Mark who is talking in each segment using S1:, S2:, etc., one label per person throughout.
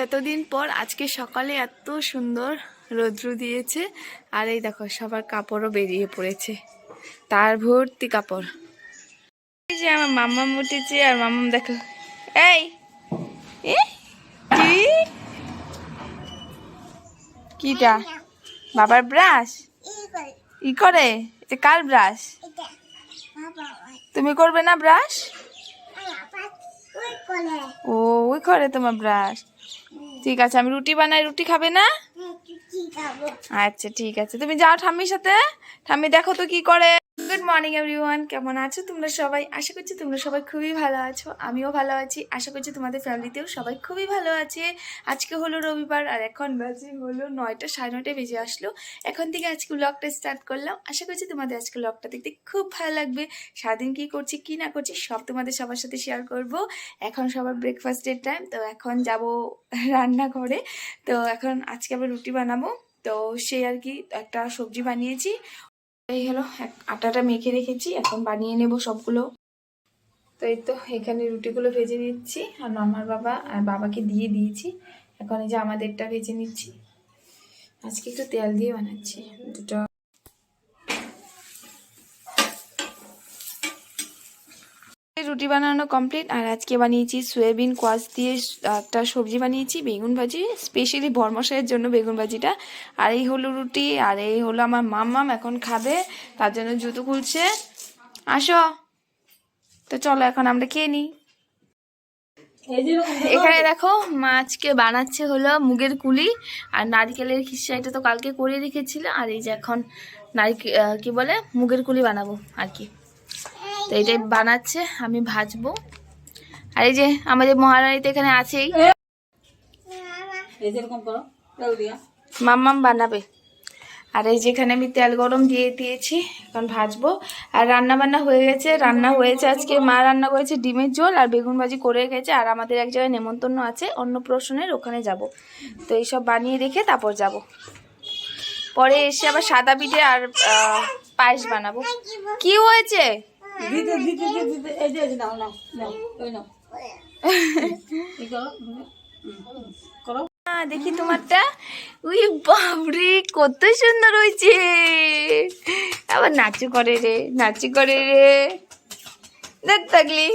S1: এতদিন পর আজকে সকালে এত সুন্দর রৌদ্র দিয়েছে আর এই দেখো সবার কাপড়ও বেরিয়ে পড়েছে। তার ভর্তি কাপড়। এই যে আমার মাম্মাম উঠেছে আর মাম্মাম দেখো। এই এ? কি? কিটা? বাবার ব্রাশ? ই করে? এটা কার ব্রাশ? তুমি করবে না ব্রাশ? ও ওই করে তোমার ব্রাশ। ঠিক আছে আমি রুটি বানাই রুটি খাবে না? আচ্ছা ঠিক আছে। তুমি যাও ঠাম্মির সাথে। ঠাম্মি দেখো তো কি করে। গুড মর্নিং এভরিওয়ান কেমন আছো তোমরা সবাই? আশা করছি তোমরা সবাই খুবই ভালো আছো। আমিও ভালো আছি। আশা করছি তোমাদের ফ্যামিলিতেও সবাই খুবই ভালো আছে। আজকে হলো রবিবার আর এখন বাজে হলো নয়টা, সাড়ে নয়টায় বেজে আসলো। এখন থেকে আজকে ব্লগটা স্টার্ট করলাম। আশা করছি তোমাদের আজকে ব্লগটা দেখতে খুব ভালো লাগবে। সারাদিন কি করছি, কী না করছি, সব তোমাদের সবার সাথে শেয়ার করব। এখন সবার ব্রেকফাস্টের টাইম তো এখন যাব রান্নাঘরে। তো এখন আজকে আবার রুটি বানাবো। তো সে আর কি, একটা সবজি বানিয়েছি। এই হলো আটাটা মেখে রেখেছি, এখন বানিয়ে নেব সবগুলো। তো এই তো, এখানে রুটিগুলো ভেজে নিচ্ছি, আর মামার বাবা আর বাবাকে দিয়ে দিয়েছি। এখন এই যে আমাদেরটা ভেজে নিচ্ছি। আজকে একটু তেল দিয়ে বানাচ্ছি, দুটো রুটি বানানো কমপ্লিট আর আজকে বানিয়েছি সয়াবিন কোয়াশ দিয়ে একটা সবজি বানিয়েছি, বেগুন ভাজি স্পেশালি বরমশাইয়ের জন্য বেগুন ভাজিটা। আর এই হলো রুটি, আর এই হলো আমার মাম্মাম এখন খাবে, তার জন্য জুতো খুলছে। আসো, তো চলো এখন আমরা খেয়ে নিই। এখানে দেখো মাছকে বানাচ্ছে হলো মুগের কুলি, আর নারকেলের খিসাইটা তো কালকে করে রেখেছিল, আর এই যে এখন নারিকেল কি বলে, মুগের কুলি বানাবো আর কি। তো এটাই বানাচ্ছে আমি ভাজবো। আর এই যে আমাদের মহারানীতে এখানে আছেই। মাম্মাম বানাবে। আর এই যেখানে আমি তেল গরম দিয়ে দিয়েছি এখন ভাজবো। আর রান্না বান্না হয়ে গেছে রান্না হয়েছে আজকে। মা রান্না করেছে ডিমের ঝোল আর বেগুন ভাজি করে গেছে আর আমাদের এক জায়গায় নেমন্তন্ন আছে অন্নপ্রাশনের ওখানে যাব। তো এইসব বানিয়ে রেখে তারপর যাব। পরে এসে আবার সাদা পিঠে আর পায়েস বানাবো। কি হয়েছে?
S2: দিতে দিতে দিতে এই যে নাও নাও নাও ওই নাও। করো।
S1: দেখি তোমারটা। উই বাবরে কত সুন্দর হয়েছে। আবার নাচু করে রে নাচু করে রে। দেখ থাকলি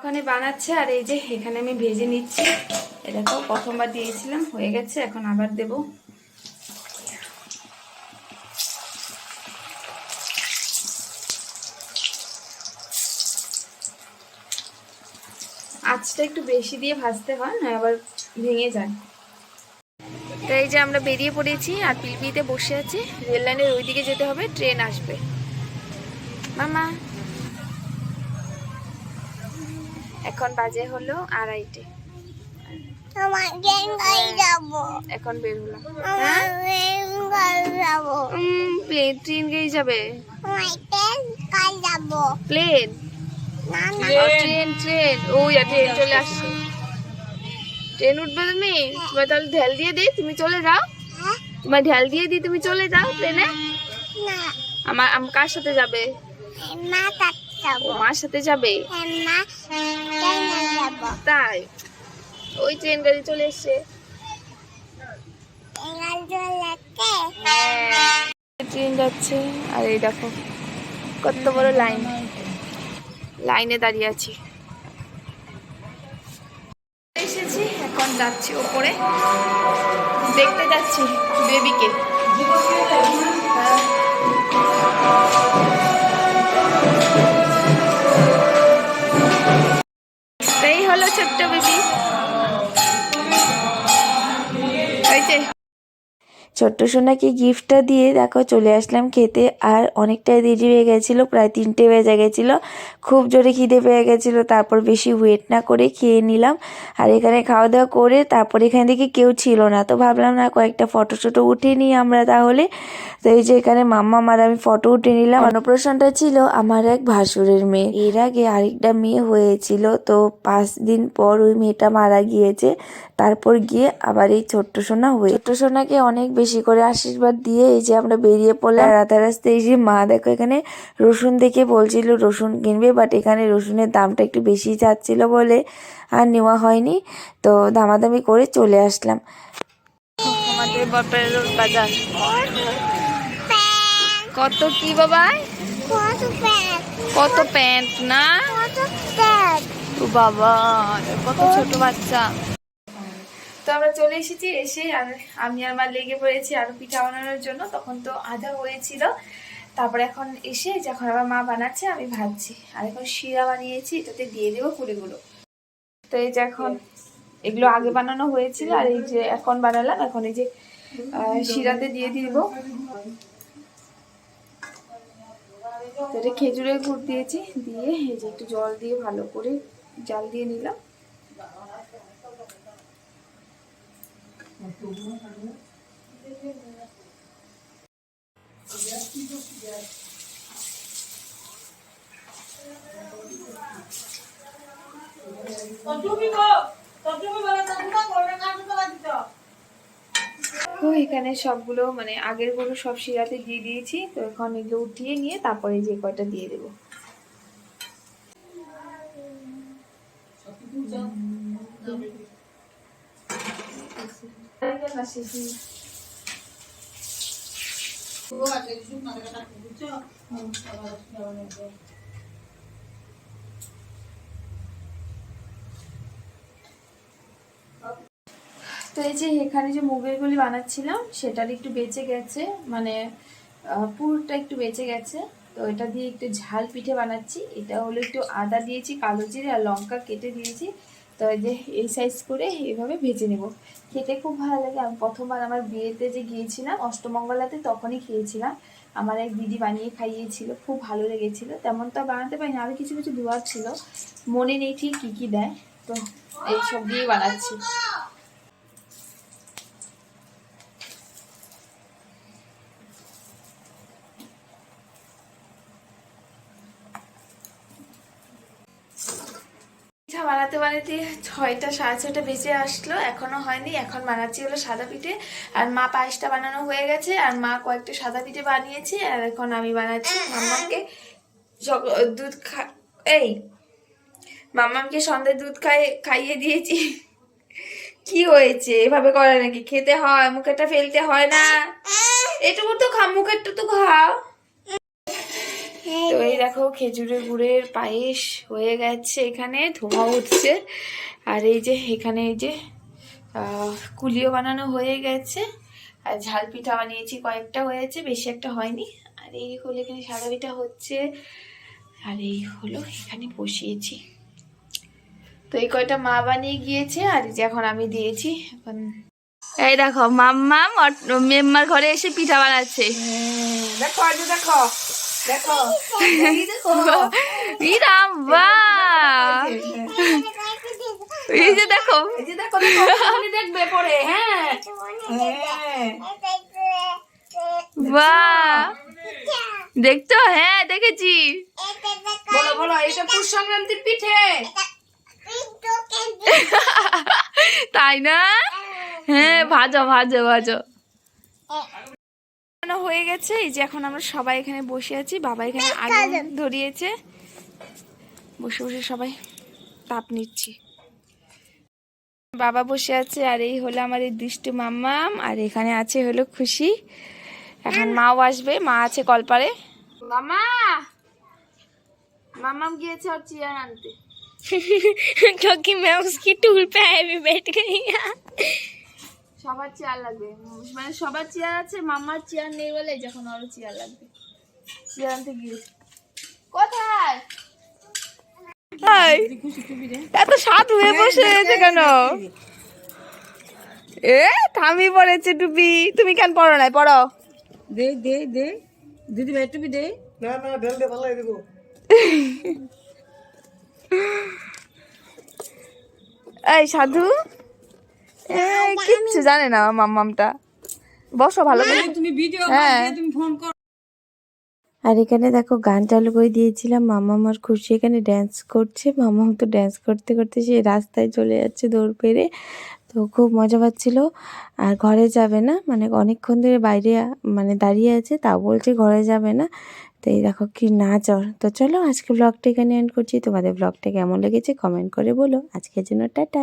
S1: ওখানে বানাচ্ছে আর এই যে এখানে আমি ভেজে নিচ্ছি। এটা তো প্রথমবার দিয়েছিলাম হয়ে গেছে এখন আবার দেব। আঁচটা একটু বেশি দিয়ে ভাজতে হয় না আবার ভেঙে যায়। তো এই যে আমরা বেরিয়ে পড়েছি আর পিলপিতে বসে আছি রেল লাইনের ওই দিকে যেতে হবে ট্রেন আসবে। মামা। এখন বাজে হলো আড়াইটে।
S3: আমার ট্রেন গাড়ি যাব।
S1: এখন বের হলাম।
S3: ট্রেন
S1: প্লেন ট্রেন গিয়ে যাবে। প্লেন? ট্রেন ট্রেন ওই আর ট্রেন চলে আসছে। ট্রেন উঠবে তুমি? তোমার তাহলে ঢেল দিয়ে দিই তুমি চলে যাও।
S3: হ্যাঁ?
S1: তোমার ঢেল দিয়ে দিই তুমি চলে যাও ট্রেনে আমার আম কার সাথে যাবে?
S3: মা তাতে যাব।
S1: মার সাথে যাবে? তাই? ওই ট্রেন গাড়ি চলে এসছে।
S3: ট্রেন
S1: ট্রেন যাচ্ছে। আর এই দেখো কত বড় লাইন লাইনে দাঁড়িয়ে আছি। এসেছি এখন যাচ্ছি ওপরে। দেখতে যাচ্ছি বেবিকে। এই ছোট্ট সোনাকে গিফটটা দিয়ে দেখো চলে আসলাম খেতে। আর অনেকটাই দেরি হয়ে গেছিল, প্রায় তিনটে বেজে গেছিল। খুব জোরে খিদে পেয়ে গেছিল, তারপর বেশি ওয়েট না করে খেয়ে নিলাম। আর এখানে খাওয়া দাওয়া করে তারপর এখানে দেখি কেউ ছিল না। তো ভাবলাম, না, কয়েকটা ফটো শটো উঠে নিই আমরা তাহলে। তো এই যে এখানে মাম্মা আমার আমি ফটো উঠে নিলাম। অন্নপ্রাশনটা ছিল আমার এক ভাসুরের মেয়ে। এর আগে আরেকটা মেয়ে হয়েছিল। তো পাঁচ দিন পর ওই মেয়েটা মারা গিয়েছে। তারপর গিয়ে আবার এই ছোট্ট সোনা হয়ে ছোট্ট সোনাকে অনেক বেশি বেশি করে আশীর্বাদ দিয়ে এই যে আমরা বেরিয়ে পড়লাম। রাতে রাস্তায় এই যে মা দেখো এখানে রসুন দেখে বলছিল রসুন কিনবে? বাট এখানে রসুনের দামটা একটু বেশি চাচ্ছিল বলে আর নেওয়া হয়নি। তো দামাদামি করে চলে আসলাম। আমাদের বরপেরের বাজার। কত কি বাবা?
S3: কত প্যান্ট
S1: না?
S3: কত প্যান্ট?
S1: ও বাবা কত ছোট বাচ্চা। তো আমরা চলে এসেছি, এসে আমি আর মা লেগে পড়েছি আরও পিঠা বানানোর জন্য, তখন তো আধা হয়েছিল। তারপরে এখন এসে যখন আবার মা বানাচ্ছে, আমি ভাজছি। আর এখন শিরা বানিয়েছি, এটাতে দিয়ে দেবো কুড়িগুলো। তো এই যে এখন এগুলো আগে বানানো হয়েছিল, আর এই যে এখন বানালাম, এখন এই যে শিরাতে দিয়ে দিব। তো এটা খেজুরের গুড় দিয়েছি, দিয়ে এই যে একটু জল দিয়ে ভালো করে জাল দিয়ে নিলাম। তো এখানে সবগুলো মানে আগেরগুলো সব শিরাতে দিয়ে দিয়েছি, তো এখন এগুলো উঠিয়ে নিয়ে তারপরে যে কয়টা দিয়ে দেবো। তো এই যে এখানে যে মুগের গুলি বানাচ্ছিলাম, সেটার একটু বেঁচে গেছে মানে পুরটা একটু বেঁচে গেছে। তো এটা দিয়ে একটু ঝাল পিঠে বানাচ্ছি। এটা হলো একটু আদা দিয়েছি, কালো জিরে আর লঙ্কা কেটে দিয়েছি। তো এই যে এই সাইজ করে এইভাবে ভেজে নেব। খেতে খুব ভালো লাগে। আমি প্রথমবার আমার বিয়েতে যে গিয়েছিলাম, অষ্টমঙ্গলাতে তখনই খেয়েছিলাম। আমার এক দিদি বানিয়ে খাইয়েছিল, খুব ভালো লেগেছিল। তেমন তো বানাতে পারিনি। আরও কিছু কিছু দেওয়ার ছিল। মনে নেই ঠিক কী কী দেয়। তো এই সব দিয়ে বানাচ্ছি। বানাতে বানাতে ছয়টা, সাড়ে ছয়টা বেজে আসলো, এখনও হয়নি, এখন বানাচ্ছি হলো সাদা পিঠে। আর মা পায়েসটা বানানো হয়ে গেছে, আর মা কয়েকটা সাদা পিঠে বানিয়েছে, আর এখন আমি বানাচ্ছি মাম্মাকে দুধ খা এই মাম্মাকে সন্ধ্যে দুধ খাই খাইয়ে দিয়েছি। কি হয়েছে? এভাবে করে নাকি? খেতে হয়, মুখেরটা ফেলতে হয় না। এটুকু তো খা মুখেরটা তো খা তো এই দেখো খেজুরের গুড়ের পায়েস হয়ে গেছে এখানে ধোঁয়া উঠছে। আর এই যে এখানে এই যে কুলিও বানানো হয়ে গেছে। আর ঝাল পিঠা বানিয়েছি কয়েকটা হয়েছে বেশি একটা হয়নি। আর এই হলো এখানে সাদা পিঠা হচ্ছে। আর এই হলো এখানে বসিয়েছি। তো এই কয়টা মা বানিয়ে গিয়েছে আর এই যে এখন আমি দিয়েছি। এখন এই দেখো মাম্মাম মেম্মার ঘরে এসে পিঠা বানাচ্ছে।
S2: দেখো দেখো। দেখো।
S1: ইরাম বাহ। এই যে দেখো।
S2: এই যে দেখো দেখো তুমি দেখবে পরে হ্যাঁ। হ্যাঁ
S1: দেখতো হ্যাঁ দেখেছি।
S2: বলো বলো এটা পুষ সংক্রান্তির পিঠে।
S1: তাই না? হ্যাঁ ভাজো ভাজো ভাজো। বানানো হয়ে গেছে এই যে এখন আমরা সবাই এখানে বসে আছি বাবা এখানে আগুন ধরিয়েছে বসে বসে সবাই তাপ নিচ্ছি বাবা বসে আছে আর এই হলো আমার এই দুষ্টু মাম্মাম আর এখানে আছে হলো খুশি এখন মাও আসবে মা আছে কলপারে মামা মামাম গিয়েছে আর চেয়ার আনতে
S3: क्योंकि मैं उसकी टूल पे भी बैठ गई
S1: সবার চেয়ার লাগবে। মানে সবার চেয়ার আছে মামার চেয়ার নেই বলে যখন ওরও চেয়ার লাগবে। চেয়ার আনতে গিয়েছে কোথায়? এত সাত হয়ে বসে রয়েছে কেন? এ থামি পড়েছে টুপি। তুমি কেন পড়ো নাই? পড়ো।
S2: দে দে দে। দিদি ভাই টুপি দে।
S1: এই সাধু। কিচ্ছু জানে না আমার মাম্মামটা। বসো ভালো করে।
S2: তুমি ভিডিও
S1: হ্যাঁ।
S2: তুমি ফোন করো।
S4: আর এখানে দেখো গান চালু করে দিয়েছিলাম মামা আমার খুশি এখানে ড্যান্স করছে। মামা তো ড্যান্স করতে করতে সে রাস্তায় চলে যাচ্ছে দৌড় পেরে। তো তো খুব মজা পাচ্ছিল। আর ঘরে যাবে না মানে অনেকক্ষণ ধরে বাইরে মানে দাঁড়িয়ে আছে তাও বলছে ঘরে যাবে না। তো এই দেখো কি নাচ ওর। তো চলো আজকে ব্লগটা এখানে এন্ড করছি। তোমাদের ব্লগটা কেমন লেগেছে কমেন্ট করে বলো। আজকের জন্য টাটা।